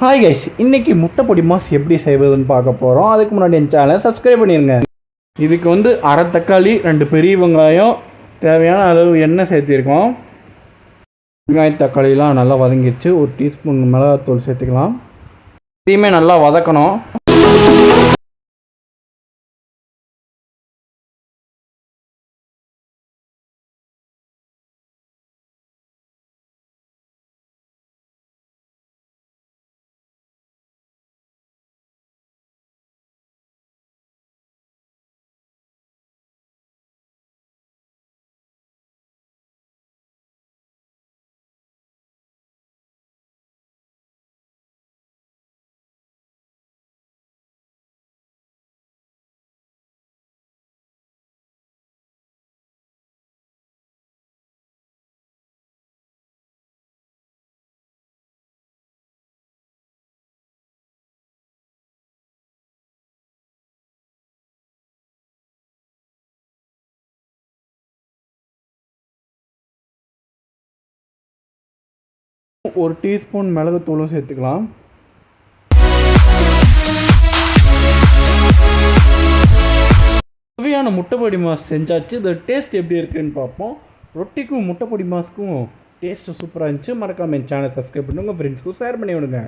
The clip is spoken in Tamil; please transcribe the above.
ஹாய் கைஸ் இன்னைக்கு முட்டை பொடி மாஸ் எப்படி செய்வதுன்னு பார்க்க போகிறோம் அதுக்கு முன்னாடி என் சேனலை சப்ஸ்கிரைப் பண்ணிடுங்க இதுக்கு வந்து அரை தக்காளி ரெண்டு பெரிய வெங்காயம் தேவையான அளவு எண்ணெய் சேர்த்திருக்கோம். வெங்காய தக்காளிலாம் நல்லா வதங்கிடுச்சு ஒரு டீஸ்பூன் மிளகாத்தூள் சேர்த்துக்கலாம். இதையுமே நல்லா வதக்கணும். ஒரு டீஸ்பூன் மிளகுத்தூளும் சேர்த்துக்கலாம். சுவையான முட்டைப்பொடி மாஸ் செஞ்சாச்சு. இந்த டேஸ்ட் எப்படி இருக்குன்னு பார்ப்போம். ரொட்டிக்கும் முட்டைப்பொடி மாஸ்க்கும் டேஸ்ட்டு சூப்பராக இருந்துச்சு. மறக்காம என் சேனல் சப்ஸ்கிரைப் பண்ணி உங்கள் ஃப்ரெண்ட்ஸ்க்கும் ஷேர் பண்ணி விடுங்க